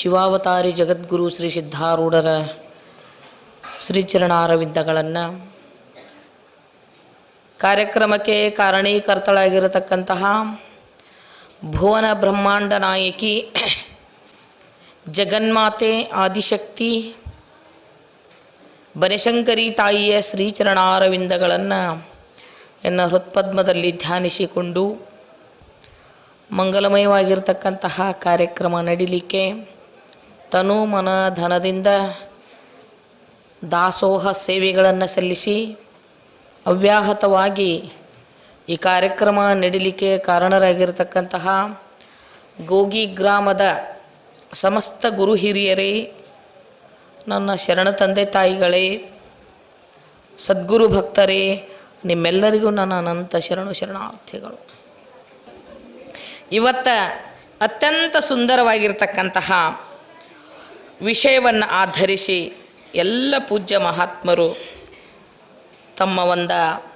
ಶಿವಾವತಾರಿ ಜಗದ್ಗುರು ಶ್ರೀ ಸಿದ್ಧಾರೂಢರ ಶ್ರೀಚರಣಾರವಿಂದಗಳನ್ನು ಕಾರ್ಯಕ್ರಮಕ್ಕೆ ಕಾರಣೀಕರ್ತಳಾಗಿರತಕ್ಕಂತಹ ಭುವನ ಬ್ರಹ್ಮಾಂಡ ನಾಯಕಿ ಜಗನ್ಮಾತೆ ಆದಿಶಕ್ತಿ ಬನಶಂಕರಿ ತಾಯಿಯ ಶ್ರೀಚರಣಾರವಿಂದಗಳನ್ನು ಎನ್ನ ಹೃತ್ಪದ್ಮದಲ್ಲಿ ಧ್ಯಾನಿಸಿಕೊಂಡು ಮಂಗಲಮಯವಾಗಿರ್ತಕ್ಕಂತಹ ಕಾರ್ಯಕ್ರಮ ನಡೀಲಿಕ್ಕೆ ತನು ಮನ ಧನದಿಂದ ದಾಸೋಹ ಸೇವೆಗಳನ್ನು ಸಲ್ಲಿಸಿ ಅವ್ಯಾಹತವಾಗಿ ಈ ಕಾರ್ಯಕ್ರಮ ನಡೀಲಿಕ್ಕೆ ಕಾರಣರಾಗಿರ್ತಕ್ಕಂತಹ ಗೋಗಿ ಗ್ರಾಮದ ಸಮಸ್ತ ಗುರು ಹಿರಿಯರೇ, ನನ್ನ ಶರಣ ತಂದೆ ತಾಯಿಗಳೇ, ಸದ್ಗುರು ಭಕ್ತರೇ, ನಿಮ್ಮೆಲ್ಲರಿಗೂ ನನ್ನ ಅನಂತ ಶರಣು ಶರಣಾರ್ಥಿಗಳು. ಇವತ್ತ ಅತ್ಯಂತ ಸುಂದರವಾಗಿರ್ತಕ್ಕಂತಹ ವಿಷಯವನ್ನು ಆಧರಿಸಿ ಎಲ್ಲ ಪೂಜ್ಯ ಮಹಾತ್ಮರು ತಮ್ಮ ಒಂದು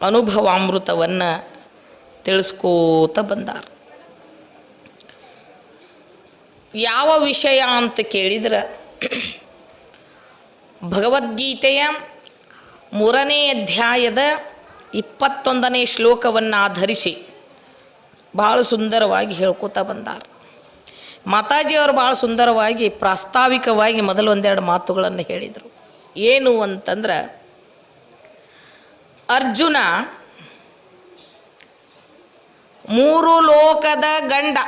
ಅನುಭವಾಮೃತವನ್ನು ತಿಳಿಸ್ಕೋತ ಬಂದಾರ. ಯಾವ ವಿಷಯ ಅಂತ ಕೇಳಿದ್ರೆ ಭಗವದ್ಗೀತೆಯ ಮೂರನೇ ಅಧ್ಯಾಯದ ಇಪ್ಪತ್ತೊಂದನೇ ಶ್ಲೋಕವನ್ನು ಆಧರಿಸಿ ಭಾಳ ಸುಂದರವಾಗಿ ಹೇಳ್ಕೊತಾ ಬಂದಾರ. ಮಾತಾಜಿಯವರು ಭಾಳ ಸುಂದರವಾಗಿ, ಪ್ರಾಸ್ತಾವಿಕವಾಗಿ ಮೊದಲು ಒಂದೆರಡು ಮಾತುಗಳನ್ನು ಹೇಳಿದರು. ಏನು ಅಂತಂದ್ರೆ, ಅರ್ಜುನ ಮೂರು ಲೋಕದ ಗಂಡ,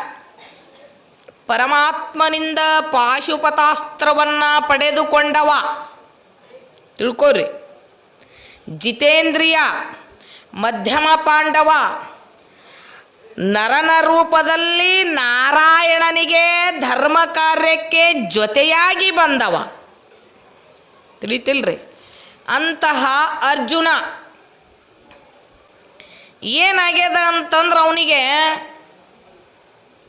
ಪರಮಾತ್ಮನಿಂದ ಪಾಶುಪತಾಸ್ತ್ರವನ್ನು ಪಡೆದುಕೊಂಡವ. ತಿಳ್ಕೊರಿ. ಜಿತೇಂದ್ರಿಯ ಮಧ್ಯಮ ಪಾಂಡವ ನರನ ರೂಪದಲ್ಲಿ ನಾರಾಯಣನಿಗೆ ಧರ್ಮ ಕಾರ್ಯಕ್ಕೆ ಜೊತೆಯಾಗಿ ಬಂದವ. ತಿಳಿತಿಲ್ರಿ? ಅಂತಹ ಅರ್ಜುನ ಏನಾಗ್ಯದ ಅಂತಂದ್ರೆ ಅವನಿಗೆ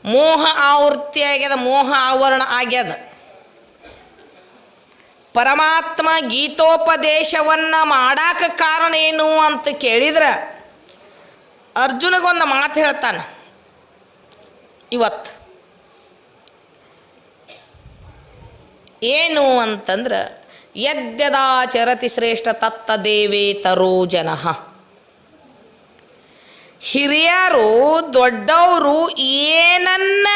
ಮೋಹ ಆವೃತ್ತಿ ಆಗ್ಯದ, ಮೋಹ ಆವರಣ ಆಗ್ಯದ. ಪರಮಾತ್ಮ ಗೀತೋಪದೇಶವನ್ನು ಮಾಡಾಕ ಕಾರಣ ಏನು ಅಂತ ಕೇಳಿದ್ರೆ ಅರ್ಜುನಗೊಂದು ಮಾತು ಹೇಳ್ತಾನೆ. ಇವತ್ತು. ಏನು ಅಂತಂದ್ರೆ ಯದ್ಯದಾಚರತಿ ಶ್ರೇಷ್ಠ ತತ್ತ ದೇವೇ ತರೋ ಜನಃ. ಹಿರಿಯರು ದೊಡ್ಡವರು ಏನನ್ನ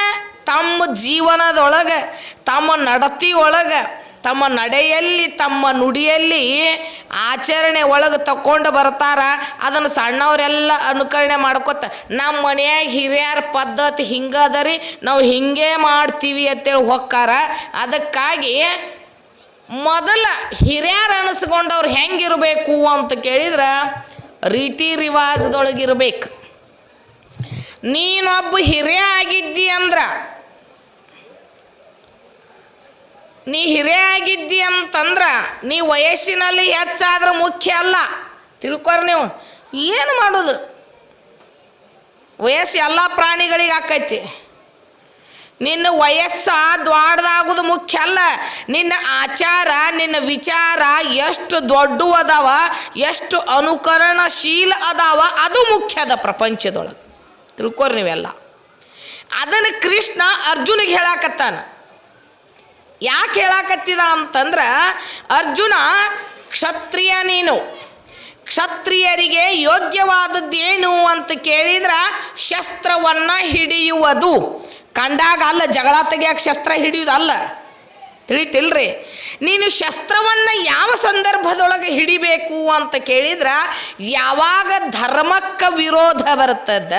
ತಮ್ಮ ಜೀವನದೊಳಗೆ, ತಮ್ಮ ನಡತಿ ಒಳಗೆ ತಮ್ಮ ನಡೆಯಲ್ಲಿ, ತಮ್ಮ ನುಡಿಯಲ್ಲಿ ಆಚರಣೆ ಒಳಗೆ ತಕೊಂಡು ಬರ್ತಾರ, ಅದನ್ನು ಸಣ್ಣವರೆಲ್ಲ ಅನುಕರಣೆ ಮಾಡ್ಕೊತ ನಮ್ಮ ಮನೆಯಾಗ ಹಿರಿಯರ ಪದ್ಧತಿ ಹಿಂಗದ ರೀ ನಾವು ಹಿಂಗೆ ಮಾಡ್ತೀವಿ ಅಂತೇಳಿ ಹೊಕ್ಕಾರ. ಅದಕ್ಕಾಗಿ ಮೊದಲ ಹಿರಿಯರು ಅನಿಸ್ಕೊಂಡವ್ರು ಹೆಂಗಿರಬೇಕು ಅಂತ ಕೇಳಿದ್ರೆ, ರೀತಿ ರಿವಾಜದೊಳಗಿರ್ಬೇಕು. ನೀನೊಬ್ಬ ಹಿರಿಯ ಆಗಿದ್ದಿ ಅಂದ್ರ ನೀ ಹಿರಿಯ ಆಗಿದ್ದಿ ಅಂತಂದ್ರ ನೀ ವಯಸ್ಸಿನಲ್ಲಿ ಹೆಚ್ಚಾದ್ರೆ ಮುಖ್ಯ ಅಲ್ಲ. ತಿಳ್ಕೊರಿ ನೀವು. ಏನು ಮಾಡೋದು? ವಯಸ್ಸು ಎಲ್ಲ ಪ್ರಾಣಿಗಳಿಗೆ ಆಕೈತಿ. ನಿನ್ನ ವಯಸ್ಸ ದ್ವಾಡ್ದಾಗೋದು ಮುಖ್ಯ ಅಲ್ಲ. ನಿನ್ನ ಆಚಾರ, ನಿನ್ನ ವಿಚಾರ ಎಷ್ಟು ದೊಡ್ಡವು ಅದಾವ ಎಷ್ಟು ಅನುಕರಣಶೀಲ ಅದಾವ, ಅದು ಮುಖ್ಯ ಅದ ಪ್ರಪಂಚದೊಳಗೆ. ತಿಳ್ಕೊರಿ ನೀವೆಲ್ಲ. ಅದನ್ನು ಕೃಷ್ಣ ಅರ್ಜುನಿಗೆ ಹೇಳಾಕತ್ತಾನ. ಯಾಕೆ ಹೇಳಾಕತ್ತಿದ ಅಂತಂದ್ರೆ, ಅರ್ಜುನ, ಕ್ಷತ್ರಿಯ ನೀನು. ಕ್ಷತ್ರಿಯರಿಗೆ ಯೋಗ್ಯವಾದದ್ದೇನು ಅಂತ ಕೇಳಿದ್ರೆ ಶಸ್ತ್ರವನ್ನು ಹಿಡಿಯುವುದು. ಕಂಡಾಗ ಅಲ್ಲ, ಜಗಳ ತೆಗಿಯಾಕ ಶಸ್ತ್ರ ಹಿಡಿಯುವುದಲ್ಲ ತಿಳಿತಿಲ್ರಿ? ನೀನು ಶಸ್ತ್ರವನ್ನು ಯಾವ ಸಂದರ್ಭದೊಳಗೆ ಹಿಡಿಬೇಕು ಅಂತ ಕೇಳಿದ್ರೆ, ಯಾವಾಗ ಧರ್ಮಕ್ಕೆ ವಿರೋಧ ಬರ್ತದ?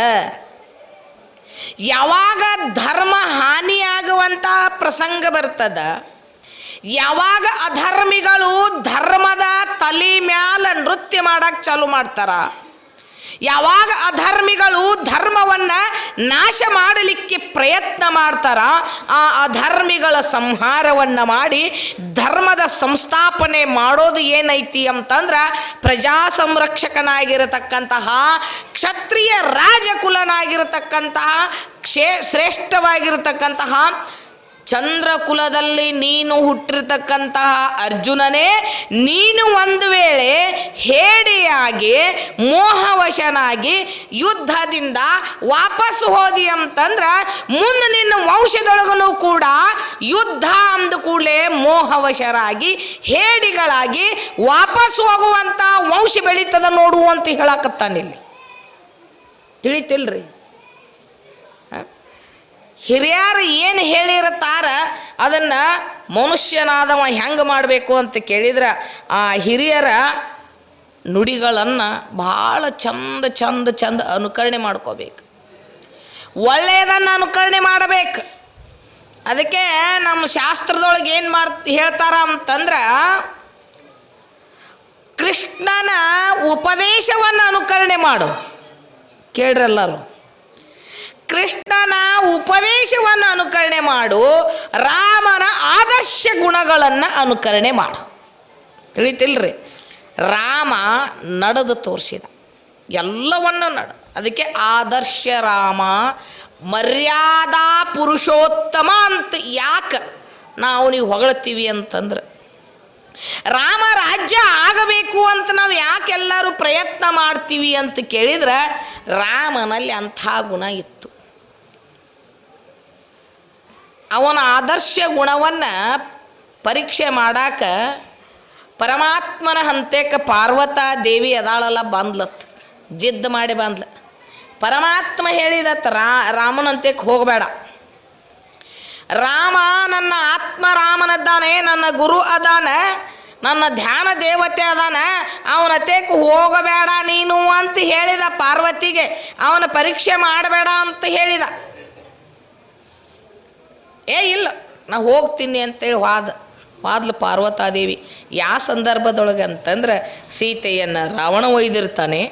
ಯಾವಾಗ ಧರ್ಮ ಹಾನಿಯಾಗುವಂಥ ಪ್ರಸಂಗ ಬರ್ತದ ಯಾವಾಗ ಅಧರ್ಮಿಗಳು ಧರ್ಮದ ತಲೆ ಮ್ಯಾಲ ನೃತ್ಯ ಮಾಡಕ್ಕೆ ಚಾಲು ಮಾಡ್ತಾರ ಯಾವಾಗ ಅಧರ್ಮಿಗಳು ಧರ್ಮವನ್ನು ನಾಶ ಮಾಡಲಿಕ್ಕೆ ಪ್ರಯತ್ನ ಮಾಡ್ತಾರ, ಆ ಅಧರ್ಮಿಗಳ ಸಂಹಾರವನ್ನು ಮಾಡಿ ಧರ್ಮದ ಸಂಸ್ಥಾಪನೆ ಮಾಡೋದು ಏನೈತಿ ಅಂತಂದ್ರೆ ಪ್ರಜಾ ಸಂರಕ್ಷಕನಾಗಿರತಕ್ಕಂತಹ ಕ್ಷತ್ರಿಯ ರಾಜಕುಲನಾಗಿರತಕ್ಕಂತಹ, ಕ್ಷೇ ಶ್ರೇಷ್ಠವಾಗಿರತಕ್ಕಂತಹ ಚಂದ್ರಕುಲದಲ್ಲಿ ನೀನು ಹುಟ್ಟಿರ್ತಕ್ಕಂತಹ ಅರ್ಜುನನೇ, ನೀನು ಒಂದು ವೇಳೆ ಹೇಡಿಯಾಗಿ, ಮೋಹವಶನಾಗಿ ಯುದ್ಧದಿಂದ ವಾಪಸ್ ಹೋದಿ ಅಂತಂದ್ರೆ, ಮುಂದೆ ನಿನ್ನ ವಂಶದೊಳಗನು ಕೂಡ ಯುದ್ಧ ಅಂದ ಕೂಡಲೇ ಮೋಹವಶರಾಗಿ, ಹೇಡಿಗಳಾಗಿ ವಾಪಸ್ ಹೋಗುವಂತ ವಂಶ ಬೆಳೀತದ ನೋಡು ಅಂತ ಹೇಳಕತ್ತಾನಿಲ್ಲಿ ತಿಳಿತಿಲ್ರಿ? ಹಿರಿಯರು ಏನು ಹೇಳಿರ್ತಾರ ಅದನ್ನು ಮನುಷ್ಯನಾದವ ಹೆಂಗೆ ಮಾಡಬೇಕು ಅಂತ ಕೇಳಿದ್ರೆ ಆ ಹಿರಿಯರ ನುಡಿಗಳನ್ನು ಭಾಳ ಚಂದ ಚಂದ ಚಂದ ಅನುಕರಣೆ ಮಾಡ್ಕೋಬೇಕು. ಒಳ್ಳೆಯದನ್ನು ಅನುಕರಣೆ ಮಾಡಬೇಕು. ಅದಕ್ಕೆ ನಮ್ಮ ಶಾಸ್ತ್ರದೊಳಗೆ ಏನು ಮಾಡ್ ಹೇಳ್ತಾರ ಅಂತಂದ್ರೆ ಕೃಷ್ಣನ ಉಪದೇಶವನ್ನು ಅನುಕರಣೆ ಮಾಡು. ಕೇಳ್ರೆಲ್ಲರೂ ಕೃಷ್ಣನ ಉಪದೇಶವನ್ನು ಅನುಕರಣೆ ಮಾಡು, ರಾಮನ ಆದರ್ಶ ಗುಣಗಳನ್ನು ಅನುಕರಣೆ ಮಾಡು. ತಿಳಿತಿಲ್ರಿ? ರಾಮ ನಡೆದು ತೋರಿಸಿದ. ಎಲ್ಲವನ್ನು ನಡ. ಅದಕ್ಕೆ ಆದರ್ಶ ರಾಮ, ಮರ್ಯಾದಾ ಪುರುಷೋತ್ತಮ ಅಂತ ಯಾಕೆ ನಾವು ನೀವು ಹೊಗಳ್ತೀವಿ ಅಂತಂದ್ರೆ, ರಾಮ ರಾಜ್ಯ ಆಗಬೇಕು ಅಂತ ನಾವು ಯಾಕೆಲ್ಲರೂ ಪ್ರಯತ್ನ ಮಾಡ್ತೀವಿ ಅಂತ ಕೇಳಿದ್ರೆ ರಾಮನಲ್ಲಿ ಅಂಥ ಗುಣ ಇತ್ತು. ಅವನ ಆದರ್ಶ ಗುಣವನ್ನು ಪರೀಕ್ಷೆ ಮಾಡಾಕ ಪರಮಾತ್ಮನ ಹಂತೆಕ ಪಾರ್ವತಾ ದೇವಿ ಅದಾಳಲ್ಲ ಬಂದ್ಲತ್, ಜಿದ್ದ ಮಾಡಿ ಬಂದ್ಲ. ಪರಮಾತ್ಮ ಹೇಳಿದತ್ ರಾ, ರಾಮನಂತೆಕ್ ಹೋಗಬೇಡ. ರಾಮ, ನನ್ನ ಆತ್ಮ ರಾಮನದ್ದಾನೆ, ನನ್ನ ಗುರು ಅದಾನ, ನನ್ನ ಧ್ಯಾನ ದೇವತೆ ಅದಾನ ಅವನ ತೇಕ್ ಹೋಗಬೇಡ ನೀನು ಅಂತ ಹೇಳಿದ ಪಾರ್ವತಿಗೆ ಅವನ ಪರೀಕ್ಷೆ ಮಾಡಬೇಡ ಅಂತ ಹೇಳಿದ. ಏ, ಇಲ್ಲ. ನಾ ಹೋಗ್ತೀನಿ ಅಂತೇಳಿ ವಾದ, ವಾದ್ಲು ಪಾರ್ವತಾದೇವಿ. ಯಾವ ಸಂದರ್ಭದೊಳಗೆ ಅಂತಂದ್ರೆ ಸೀತೆಯನ್ನು ರಾವಣ ಒಯ್ದಿರ್ತಾನೆ.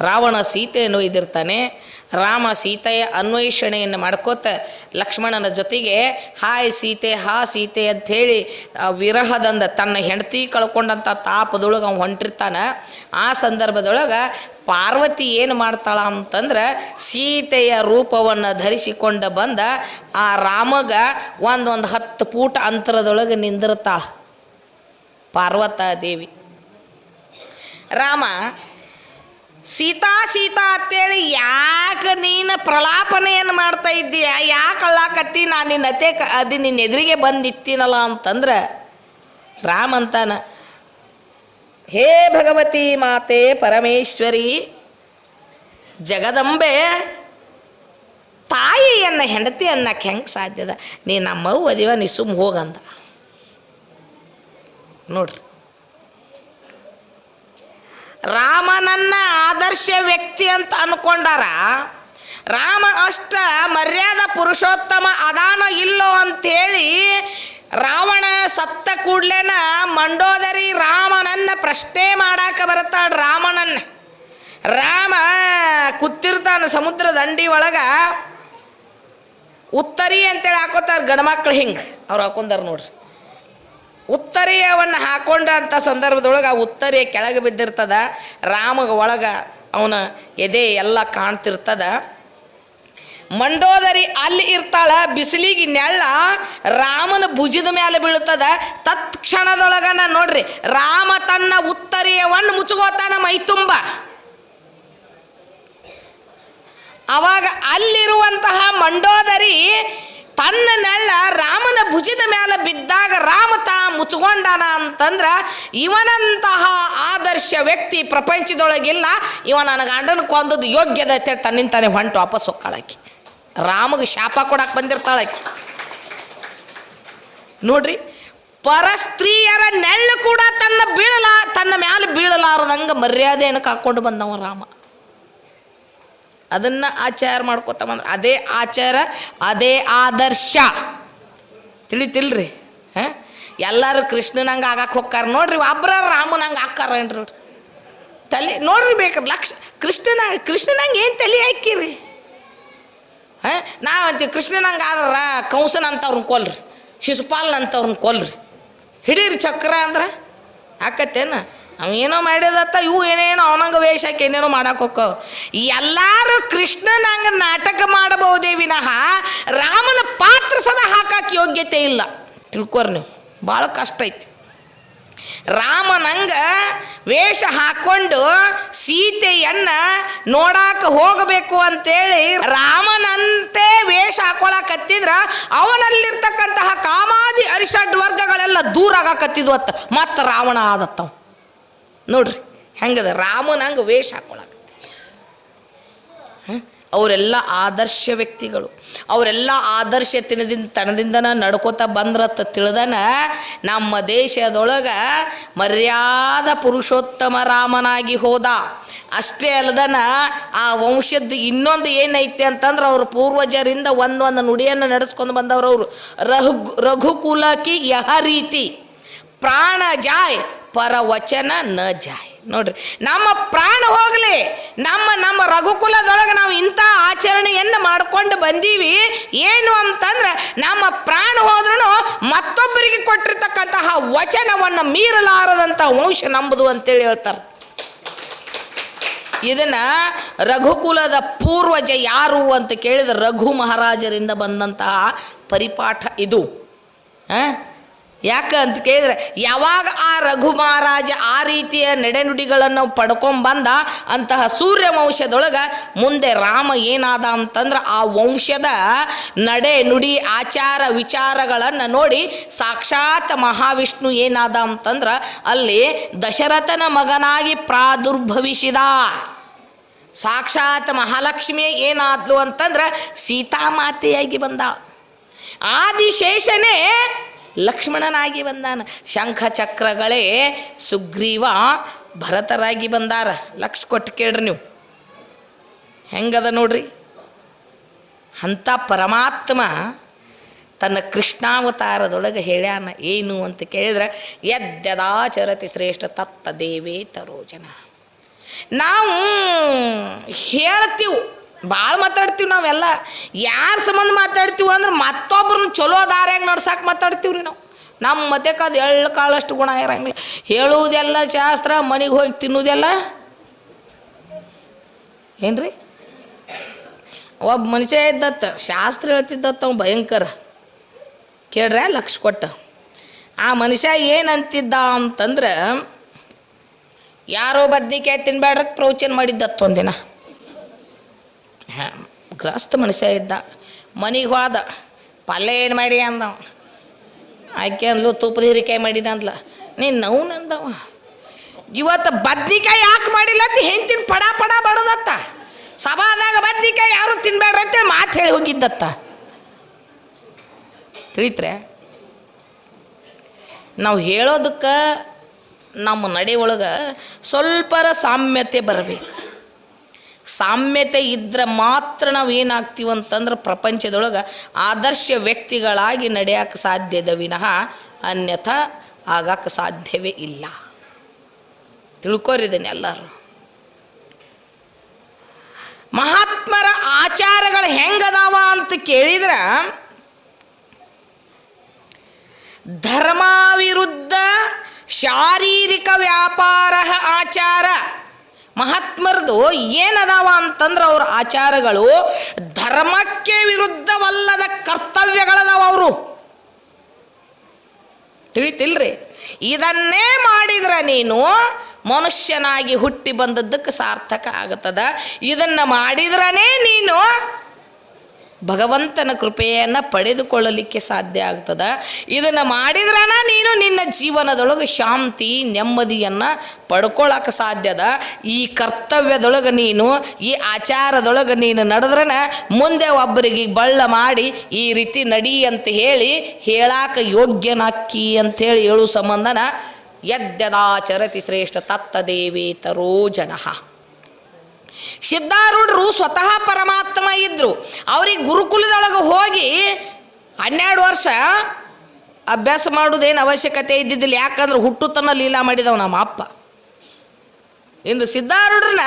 ರಾವಣ ಸೀತೆಯನ್ನು ಒಯ್ದಿರ್ತಾನೆ. ರಾಮ ಸೀತೆಯ ಅನ್ವೇಷಣೆಯನ್ನು ಮಾಡ್ಕೋತ ಲಕ್ಷ್ಮಣನ ಜೊತೆಗೆ, ಹಾಯ್ ಸೀತೆ, ಹಾ ಸೀತೆ ಅಂಥೇಳಿ ವಿರಹದಂದ ವಿರಹದಿಂದ ತನ್ನ ಹೆಂಡತಿ ಕಳ್ಕೊಂಡಂಥ ತಾಪದೊಳಗೆ ಅವ್ನು ಹೊಂಟಿರ್ತಾನೆ. ಆ ಸಂದರ್ಭದೊಳಗೆ ಪಾರ್ವತಿ ಏನು ಮಾಡ್ತಾಳ ಅಂತಂದ್ರೆ ಸೀತೆಯ ರೂಪವನ್ನು ಧರಿಸಿಕೊಂಡ ಬಂದ ಆ ರಾಮಗ ಒಂದೊಂದು ಹತ್ತು ಪೂಟ ಅಂತರದೊಳಗೆ ನಿಂದಿರ್ತಾಳ ಪಾರ್ವತಾ ದೇವಿ ರಾಮ, ಸೀತಾ ಸೀತಾ ಅಂತೇಳಿ ಯಾಕೆ ನೀನು ಪ್ರಲಾಪನೆಯನ್ನು ಮಾಡ್ತಾ ಇದ್ದೀಯ? ಯಾಕೆ ಅಳ್ಳಾಕತ್ತಿ ನಾನು ನಿನ್ನ ಕ ಅದು ನಿನ್ನ ಎದುರಿಗೆ ಬಂದಿತ್ತೀನಲ್ಲ ಅಂತಂದ್ರೆ ರಾಮ ಅಂತಾನ ಹೇ ಭಗವತಿ ಮಾತೆ ಪರಮೇಶ್ವರಿ, ಜಗದಂಬೆ, ತಾಯಿಯನ್ನು ಹೆಂಡತಿ ಅನ್ನಕ್ಕೆ ಹೆಂಗೆ ಸಾಧ್ಯದ ನೀ ನಮ್ಮವ್ವ ಅದಿವ, ನೀ ಸುಮ್ಮ ಹೋಗಂದ ನೋಡ್ರಿ. ರಾಮನನ್ನ ಆದರ್ಶ ವ್ಯಕ್ತಿ ಅಂತ ಅನ್ಕೊಂಡಾರ, ರಾಮ ಅಷ್ಟ ಮರ್ಯಾದ ಪುರುಷೋತ್ತಮ ಅದಾನ ಇಲ್ಲೋ ಅಂತೇಳಿ ರಾವಣ ಸತ್ತ ಕೂಡ್ಲೇನ ಮಂಡೋದರಿ ರಾಮನನ್ನ ಪ್ರಶ್ನೆ ಮಾಡಾಕ ಬರ್ತಾಳ ರಾಮನನ್ನ. ರಾಮ ಕೂತಿರ್ತಾನ ಸಮುದ್ರ ದಂಡಿ ಒಳಗ. ಉತ್ತರಿ ಅಂತೇಳಿ ಹಾಕೋತಾರ ಗಂಡ್ಮಕ್ಳು ಹಿಂಗೆ, ಅವ್ರು ಹಾಕೊಂಡಾರ ನೋಡ್ರಿ. ಉತ್ತರಿಯವನ್ನು ಹಾಕೊಂಡಂಥ ಸಂದರ್ಭದೊಳಗೆ ಆ ಉತ್ತರಿಯ ಕೆಳಗೆ ಬಿದ್ದಿರ್ತದ, ರಾಮಗ ಒಳಗೆ ಅವನ ಎದೆ ಎಲ್ಲ ಕಾಣ್ತಿರ್ತದ. ಮಂಡೋದರಿ ಅಲ್ಲಿ ಇರ್ತಾಳ, ಬಿಸಿಲಿಗೆ ನೆಳ್ಳ, ರಾಮನ ಭುಜದ ಮೇಲೆ ಬೀಳುತ್ತದ ತತ್ಕ್ಷಣದೊಳಗನ ನೋಡ್ರಿ, ರಾಮ ತನ್ನ ಉತ್ತರಿಯವನ್ನು ಮುಚ್ಚುಗೋತಾನ ಮೈ ತುಂಬ ಅವಾಗ ಅಲ್ಲಿರುವಂತಹ ಮಂಡೋದರಿ ತನ್ನ ನೆಳ್ಳ ರಾಮನ ಭುಜದ ಮೇಲೆ ಬಿದ್ದಾಗ ರಾಮ ತಾ ಮುಚ್ಕೊಂಡಾನ ಅಂತಂದ್ರ ಇವನಂತಹ ಆದರ್ಶ ವ್ಯಕ್ತಿ ಪ್ರಪಂಚದೊಳಗಿಲ್ಲ, ಇವ ನನ್ನ ಗಂಡನ ಕೊಂದದ್ದು ಯೋಗ್ಯದೈತೆ ತನ್ನಿಂತಾನೆ ಹೊಂಟು ವಾಪಸ್ ಹೊಕ್ಕಾಳಕಿ ರಾಮಗೆ ಶಾಪ ಕೊಡಕ್ಕೆ ಬಂದಿರ್ತಾಳೆ ನೋಡ್ರಿ, ಪರಸ್ತ್ರೀಯರ ನೆಳ್ಳು ಕೂಡ ತನ್ನ ಬೀಳಲ, ತನ್ನ ಮ್ಯಾಲೆ ಬೀಳಲಾರದಂಗ ಮರ್ಯಾದೆಯನ್ನು ಕಾಕೊಂಡು ಬಂದವ ರಾಮ. ಅದನ್ನ ಆಚಾರ ಮಾಡ್ಕೋತ ಬಂದ್ರೆ, ಅದೇ ಆಚಾರ, ಅದೇ ಆದರ್ಶ. ತಿಳಿತಿಲ್ರಿ? ಹಾಂ? ಎಲ್ಲರೂ ಕೃಷ್ಣನಂಗೆ ಆಗಕ್ಕೆ ಹೋಗ್ಕಾರ ನೋಡ್ರಿ, ಒಬ್ರ ರಾಮನಂಗೆ ಹಾಕಾರ ಏನ್ರಿ ತಲೆ, ನೋಡ್ರಿ ಬೇಕ್ರಿ ಲಕ್ಷ, ಕೃಷ್ಣನ, ಕೃಷ್ಣನಂಗೆ ಏನು ತಲೆ ಹಾಕಿರಿ? ಹಾಂ ನಾವಂತೀವಿ ಕೃಷ್ಣನಂಗೆ ಆದ್ರ ಕಂಸನ ಅಂಥವ್ರನ್ನ ಕೊಲ್ರಿ ಶಿಶುಪಾಲನ ಅಂಥವ್ರನ್ನ ಕೊಲ್ರಿ. ಹಿಡೀರಿ ಚಕ್ರ ಅಂದ್ರೆ, ಆಕತ್ತೇನು? ಅವ ಏನೋ ಮಾಡಿದತ್ತ, ಇವು ಏನೇನೋ, ಅವನಂಗ ವೇಷಕ್ಕೆ ಏನೇನೋ ಮಾಡಕ್ಕೆ ಹೋಕ್ಕವ. ಎಲ್ಲಾರು ಕೃಷ್ಣನಂಗ ನಾಟಕ ಮಾಡಬಹುದೇ ವಿನಃ ರಾಮನ ಪಾತ್ರ ಸದಾ ಹಾಕಕ್ಕೆ ಯೋಗ್ಯತೆ ಇಲ್ಲ. ತಿಳ್ಕೊರಿ ನೀವು ಭಾಳ ಕಷ್ಟ ಐತಿ. ರಾಮನಂಗ ವೇಷ ಹಾಕೊಂಡು ಸೀತೆಯನ್ನ ನೋಡಾಕ ಹೋಗಬೇಕು ಅಂತೇಳಿ ರಾಮನಂತೆ ವೇಷ ಹಾಕೊಳಕತ್ತಿದ್ರ ಅವನಲ್ಲಿರ್ತಕ್ಕಂತಹ ಕಾಮಾದಿ ಅರಿಷಡ್ ವರ್ಗಗಳೆಲ್ಲ ದೂರ ಆಗಾಕತ್ತಿದ್ವತ್ತ ಮತ್ತೆ ರಾವಣ ಆದತ್ತವ ನೋಡ್ರಿ ಹೆಂಗದ ರಾಮನಂಗ ವೇಷ ಹಾಕೊಳಕ ಅವರೆಲ್ಲ ಆದರ್ಶ ವ್ಯಕ್ತಿಗಳು. ಅವರೆಲ್ಲ ಆದರ್ಶ ತಿನದಿಂದ ತನದಿಂದನ ನಡ್ಕೋತ ಬಂದ್ರತ್ತ ತಿಳಿದನ ನಮ್ಮ ದೇಶದೊಳಗ ಮರ್ಯಾದ ಪುರುಷೋತ್ತಮ ರಾಮನಾಗಿ ಹೋದ. ಅಷ್ಟೇ ಅಲ್ಲದನ ಆ ವಂಶದ್ದು ಇನ್ನೊಂದು ಏನೈತೆ ಅಂತಂದ್ರೆ ಅವ್ರ ಪೂರ್ವಜರಿಂದ ಒಂದೊಂದು ನುಡಿಯನ್ನು ನಡೆಸ್ಕೊಂಡು ಬಂದವರು ಅವರು ರಘು ರಘುಕುಲಕಿ ಯಹ ರೀತಿ. ಪ್ರಾಣ ಜಾಯ್. ಪರ ವಚನ ನ ಜಾಯ್. ನೋಡ್ರಿ, ನಮ್ಮ ಪ್ರಾಣ ಹೋಗಲಿ, ನಮ್ಮ ನಮ್ಮ ರಘುಕುಲದೊಳಗೆ ನಾವು ಇಂಥ ಆಚರಣೆಯನ್ನು ಮಾಡ್ಕೊಂಡು ಬಂದೀವಿ, ಏನು ಅಂತಂದ್ರೆ ನಮ್ಮ ಪ್ರಾಣ ಹೋದ್ರೂ ಮತ್ತೊಬ್ಬರಿಗೆ ಕೊಟ್ಟಿರ್ತಕ್ಕಂತಹ ವಚನವನ್ನು ಮೀರಲಾರದಂಥ ವಂಶ ನಂಬುದು ಅಂತೇಳಿ ಹೇಳ್ತಾರೆ. ಇದನ್ನ ರಘುಕುಲದ ಪೂರ್ವಜ ಯಾರು ಅಂತ ಕೇಳಿದ ರಘು ಮಹಾರಾಜರಿಂದ ಬಂದಂತಹ ಪರಿಪಾಠ ಇದು. ಆ? ಯಾಕ ಅಂತ ಕೇಳಿದ್ರೆ, ಯಾವಾಗ ಆ ರಘು ಮಹಾರಾಜ ಆ ರೀತಿಯ ನಡೆನುಡಿಗಳನ್ನು ಪಡ್ಕೊಂಬಂದ ಅಂತಹ ಸೂರ್ಯ ವಂಶದೊಳಗೆ ಮುಂದೆ ರಾಮ ಏನಾದ ಅಂತಂದ್ರೆ ಆ ವಂಶದ ನಡೆ ನುಡಿ ಆಚಾರ ವಿಚಾರಗಳನ್ನು ನೋಡಿ ಸಾಕ್ಷಾತ್ ಮಹಾವಿಷ್ಣು ಏನಾದ ಅಂತಂದ್ರೆ ಅಲ್ಲಿ ದಶರಥನ ಮಗನಾಗಿ ಪ್ರಾದುರ್ಭವಿಸಿದ. ಸಾಕ್ಷಾತ್ ಮಹಾಲಕ್ಷ್ಮಿ ಏನಾದ್ಲು ಅಂತಂದ್ರೆ ಸೀತಾಮಾತೆಯಾಗಿ ಬಂದ. ಆದಿಶೇಷನೇ ಲಕ್ಷ್ಮಣನಾಗಿ ಬಂದಾನ. ಶಂಖ ಚಕ್ರಗಳೇ ಸುಗ್ರೀವ ಭರತರಾಗಿ ಬಂದಾರ. ಲಕ್ಷ ಕೊಟ್ಟು ಕೇಳ್ರಿ ನೀವು. ಹೆಂಗದ ನೋಡ್ರಿ? ಅಂಥ ಪರಮಾತ್ಮ ತನ್ನ ಕೃಷ್ಣಾವತಾರದೊಳಗೆ ಹೇಳ್ಯಾನ. ಏನು ಅಂತ ಕೇಳಿದ್ರೆ ಯದ್ಯದಾಚರತಿ ಶ್ರೇಷ್ಠ ತತ್ತ ದೇವೇ ತರೋಜನ ನಾವು ಹೇಳ್ತೀವಿ. ಭಾಳ ಮಾತಾಡ್ತೀವಿ ನಾವೆಲ್ಲ. ಯಾರ ಸಂಬಂಧ ಮಾತಾಡ್ತೀವಿ ಅಂದ್ರೆ ಮತ್ತೊಬ್ರನ್ನ ಚಲೋ ದಾರ್ಯಾಗ ನಡ್ಸಕ್ಕೆ ಮಾತಾಡ್ತೀವಿ ರೀ ನಾವು. ನಮ್ಮ ಮಧ್ಯಕ್ಕೆ ಅದು ಎಳ್ಳು ಕಾಳಷ್ಟು ಗುಣ ಇರಂಗಿಲ್ಲ. ಹೇಳುವುದೆಲ್ಲ ಶಾಸ್ತ್ರ, ಮನೆಗೆ ಹೋಗಿ ತಿನ್ನುವುದೆಲ್ಲ ಏನ್ರಿ? ಒಬ್ಬ ಮನುಷ್ಯ ಇದ್ದತ್ತ, ಶಾಸ್ತ್ರ ಹೇಳ್ತಿದ್ದತ್ತ ಅವ್ನು ಭಯಂಕರ. ಕೇಳ್ರ ಲಕ್ಷ ಕೊಟ್ಟ. ಆ ಮನುಷ್ಯ ಏನಂತಿದ್ದ ಅಂತಂದ್ರೆ, ಯಾರೋ ಬದ್ನಿಕಾಯಿ ತಿನ್ಬೇಡ್ರ ಪ್ರವಚನ ಮಾಡಿದ್ದತ್ತು ಒಂದಿನ. ಹಾಂ ಗ್ರಸ್ತ ಮನುಷ್ಯ ಇದ್ದ. ಮನೆಗೆ ಹೋದ. ಪಲ್ಯ ಏನು ಮಾಡಿ ಅಂದವ. ಆಕೆ ಅಂದ್ಲು ತುಪ್ಪದ ಹೀರಿಕಾಯಿ ಮಾಡಿನ ಅಂದ್ಲ. ನೀನು ನವ್ನು ಅಂದವ. ಇವತ್ತು ಬದ್ನಿಕಾಯಿ ಯಾಕೆ ಮಾಡಿಲ್ಲ ಅಂತ ಹೆಂಡ್ತಿನ ಪಡ ಪಡ ಬಡದತ್ತ. ಸಭಾದಾಗ ಬದ್ನಿಕಾಯಿ ಯಾರು ತಿನ್ಬೇಡ್ರಿ ಅಂತೇಳಿ ಮಾತು ಹೇಳಿ ಹೋಗಿದ್ದತ್ತ. ತಿಳಿತ್ರೆ, ನಾವು ಹೇಳೋದಕ್ಕೆ ನಮ್ಮ ನಡೆ ಒಳಗೆ ಸ್ವಲ್ಪರ ಸಾಮ್ಯತೆ ಬರಬೇಕು. ಸಾಮ್ಯತೆ ಇದ್ರೆ ಮಾತ್ರ ನಾವು ಏನಾಗ್ತೀವಿ ಅಂತಂದ್ರೆ ಪ್ರಪಂಚದೊಳಗೆ ಆದರ್ಶ ವ್ಯಕ್ತಿಗಳಾಗಿ ನಡೆಯಕ್ಕೆ ಸಾಧ್ಯದ ವಿನಃ ಅನ್ಯಥಾ ಆಗಕ್ಕೆ ಸಾಧ್ಯವೇ ಇಲ್ಲ. ತಿಳ್ಕೊರಿದ್ದೀನಿ ಎಲ್ಲರೂ. ಮಹಾತ್ಮರ ಆಚಾರಗಳು ಹೆಂಗದಾವ ಅಂತ ಕೇಳಿದ್ರೆ ಧರ್ಮಾವಿರುದ್ಧ ಶಾರೀರಿಕ ವ್ಯಾಪಾರ ಆಚಾರ ಮಹಾತ್ಮರದು ಏನದಾವ ಅಂತಂದ್ರೆ ಅವ್ರ ಆಚಾರಗಳು ಧರ್ಮಕ್ಕೆ ವಿರುದ್ಧವಲ್ಲದ ಕರ್ತವ್ಯಗಳದಾವ ಅವರು. ತಿಳಿತಿಲ್ರಿ? ಇದನ್ನೇ ಮಾಡಿದ್ರೆ ನೀನು ಮನುಷ್ಯನಾಗಿ ಹುಟ್ಟಿ ಬಂದದ್ದಕ್ಕೆ ಸಾರ್ಥಕ ಆಗುತ್ತದೆ ಇದನ್ನು ಮಾಡಿದ್ರನೇ ನೀನು ಭಗವಂತನ ಕೃಪೆಯನ್ನು ಪಡೆದುಕೊಳ್ಳಲಿಕ್ಕೆ ಸಾಧ್ಯ ಆಗ್ತದೆ. ಇದನ್ನು ಮಾಡಿದ್ರನ ನೀನು ನಿನ್ನ ಜೀವನದೊಳಗೆ ಶಾಂತಿ, ನೆಮ್ಮದಿಯನ್ನು ಪಡ್ಕೊಳ್ಳೋಕೆ ಸಾಧ್ಯದ. ಈ ಕರ್ತವ್ಯದೊಳಗೆ ನೀನು, ಈ ಆಚಾರದೊಳಗೆ ನೀನು ನಡೆದ್ರನ ಮುಂದೆ ಒಬ್ಬರಿಗೆ ಬಳ್ಳ ಮಾಡಿ ಈ ರೀತಿ ನಡಿ ಅಂತ ಹೇಳಿ ಹೇಳಾಕ ಯೋಗ್ಯನಾಕ್ಕಿ ಅಂಥೇಳಿ ಹೇಳು ಸಂಬಂಧನ ಯದ್ಯದಾಚರತಿ ಶ್ರೇಷ್ಠ ತತ್ತದೇವೇತರೋ ಜನಃ. ಸಿದ್ಧಾರೂಢರು ಸ್ವತಃ ಪರಮಾತ್ಮ ಇದ್ರು. ಅವ್ರಿಗೆ ಗುರುಕುಲದೊಳಗೆ ಹೋಗಿ ಹನ್ನೆರಡು ವರ್ಷ ಅಭ್ಯಾಸ ಮಾಡೋದೇನು ಅವಶ್ಯಕತೆ ಇದ್ದಿದ್ದಿಲ್ಲ. ಯಾಕಂದ್ರೆ ಹುಟ್ಟುತನ ಲೀಲಾ ಮಾಡಿದವ ನಮ್ಮ ಅಪ್ಪ. ಇಂದು ಸಿದ್ಧಾರೂಢರನ್ನ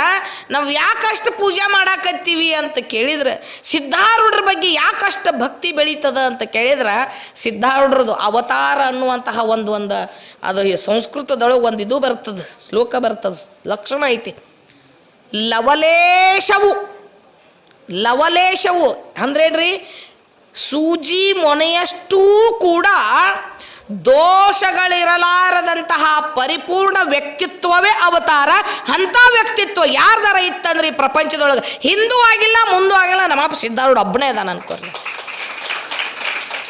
ನಾವು ಯಾಕಷ್ಟು ಪೂಜೆ ಮಾಡಾಕತ್ತೀವಿ ಅಂತ ಕೇಳಿದ್ರೆ, ಸಿದ್ಧಾರೂಢರ ಬಗ್ಗೆ ಯಾಕಷ್ಟು ಭಕ್ತಿ ಬೆಳೀತದ ಅಂತ ಕೇಳಿದ್ರೆ, ಸಿದ್ಧಾರೂಢರದು ಅವತಾರ ಅನ್ನುವಂತಹ ಒಂದು ಒಂದು ಅದು ಈ ಸಂಸ್ಕೃತದೊಳಗೆ ಒಂದು ಇದು ಬರ್ತದೆ, ಶ್ಲೋಕ ಬರ್ತದೆ, ಲಕ್ಷಣ ಐತಿ. ಲವಲೇಶವು. ಲವಲೇಶವು ಅಂದ್ರೇನ್ರಿ? ಸೂಜಿ ಮೊನೆಯಷ್ಟೂ ಕೂಡ ದೋಷಗಳಿರಲಾರದಂತಹ ಪರಿಪೂರ್ಣ ವ್ಯಕ್ತಿತ್ವವೇ ಅವತಾರ. ಅಂಥ ವ್ಯಕ್ತಿತ್ವ ಯಾರ್ದಾರ ಇತ್ತಂದ್ರೆ ಈ ಪ್ರಪಂಚದೊಳಗೆ? ಹಿಂದೂ ಆಗಿಲ್ಲ, ಮುಂದೂ ಆಗಿಲ್ಲ ನಮ್ಮಪ್ಪ ಸಿದ್ಧಾರೂಢ ಒಬ್ಬನೇ ಅದಾನ ಅನ್ಕೋರಿ.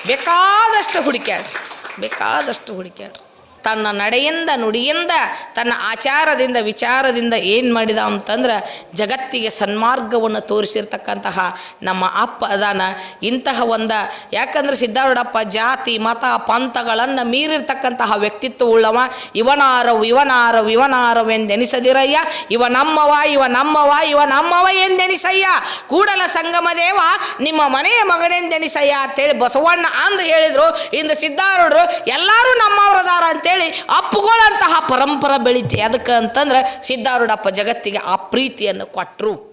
ಬೇಕಾದಷ್ಟು ಹುಡುಕ್ಯಾಡ್ರಿ ಬೇಕಾದಷ್ಟು ಹುಡುಕ್ಯಾಡ್ರಿ ತನ್ನ ನಡೆಯಿಂದ ನುಡಿಯಿಂದ ತನ್ನ ಆಚಾರದಿಂದ ವಿಚಾರದಿಂದ ಏನು ಮಾಡಿದ ಅಂತಂದ್ರೆ ಜಗತ್ತಿಗೆ ಸನ್ಮಾರ್ಗವನ್ನು ತೋರಿಸಿರ್ತಕ್ಕಂತಹ ನಮ್ಮ ಅಪ್ಪ ಅದಾನ. ಇಂತಹ ಒಂದು ಯಾಕಂದ್ರೆ ಸಿದ್ಧಾರೂಢಪ್ಪ ಜಾತಿ, ಮತ, ಪಂಥಗಳನ್ನು ಮೀರಿರ್ತಕ್ಕಂತಹ ವ್ಯಕ್ತಿತ್ವ ಉಳ್ಳವ ಇವನಾರವ್ ಇವನಾರವ್ ಇವನಾರವ್ ಎಂದೆನಿಸದಿರಯ್ಯ. ಇವ ನಮ್ಮವ ಇವ ನಮ್ಮವ ಇವ ನಮ್ಮವ ಎಂದೆನಿಸಯ್ಯ. ಕೂಡಲ ಸಂಗಮ ದೇವ ನಿಮ್ಮ ಮನೆಯ ಮಗನೆಂದೆನಿಸಯ್ಯ ಅಂತೇಳಿ ಬಸವಣ್ಣ ಅಂದು ಹೇಳಿದರು. ಇಂದು ಸಿದ್ಧಾರೂಢರು ಎಲ್ಲರೂ ನಮ್ಮವ್ರದಾರ ಅಂತೇಳಿ ಅಪ್ಪುಗಳಂತಹ ಪರಂಪರೆ ಬೆಳೀತಿ. ಅದಕ್ಕೆ ಅಂತಂದ್ರೆ ಸಿದ್ಧಾರೂಢಪ್ಪ ಜಗತ್ತಿಗೆ ಆ ಪ್ರೀತಿಯನ್ನು ಕೊಟ್ಟರು